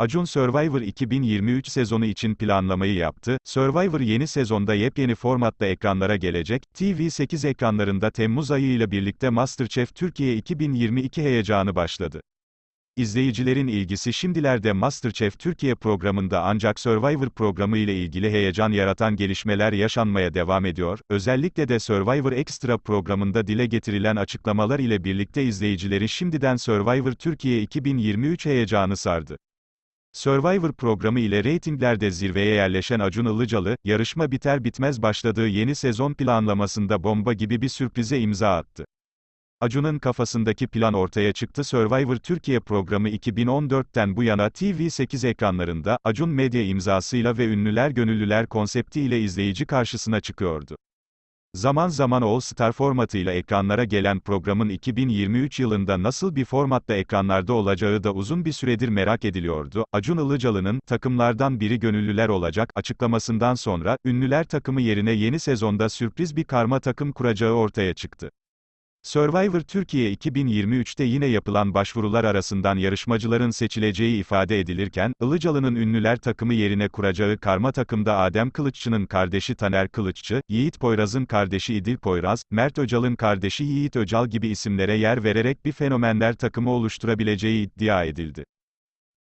Acun Survivor 2023 sezonu için planlamayı yaptı. Survivor yeni sezonda yepyeni formatta ekranlara gelecek. TV8 ekranlarında Temmuz ayı ile birlikte MasterChef Türkiye 2022 heyecanı başladı. İzleyicilerin ilgisi şimdilerde MasterChef Türkiye programında ancak Survivor programı ile ilgili heyecan yaratan gelişmeler yaşanmaya devam ediyor. Özellikle de Survivor Extra programında dile getirilen açıklamalar ile birlikte izleyicileri şimdiden Survivor Türkiye 2023 heyecanı sardı. Survivor programı ile reytinglerde zirveye yerleşen Acun Ilıcalı, yarışma biter bitmez başladığı yeni sezon planlamasında bomba gibi bir sürprize imza attı. Acun'un kafasındaki plan ortaya çıktı. Survivor Türkiye programı 2014'ten bu yana TV8 ekranlarında, Acun Medya imzasıyla ve Ünlüler Gönüllüler konsepti ile izleyici karşısına çıkıyordu. Zaman zaman All Star formatıyla ekranlara gelen programın 2023 yılında nasıl bir formatta ekranlarda olacağı da uzun bir süredir merak ediliyordu. Acun Ilıcalı'nın, takımlardan biri gönüllüler olacak, açıklamasından sonra, ünlüler takımı yerine yeni sezonda sürpriz bir karma takım kuracağı ortaya çıktı. Survivor Türkiye 2023'te yine yapılan başvurular arasından yarışmacıların seçileceği ifade edilirken, Ilıcalı'nın ünlüler takımı yerine kuracağı karma takımda Adem Kılıççı'nın kardeşi Taner Kılıççı, Yiğit Poyraz'ın kardeşi İdil Poyraz, Mert Öcal'ın kardeşi Yiğit Öcal gibi isimlere yer vererek bir fenomenler takımı oluşturabileceği iddia edildi.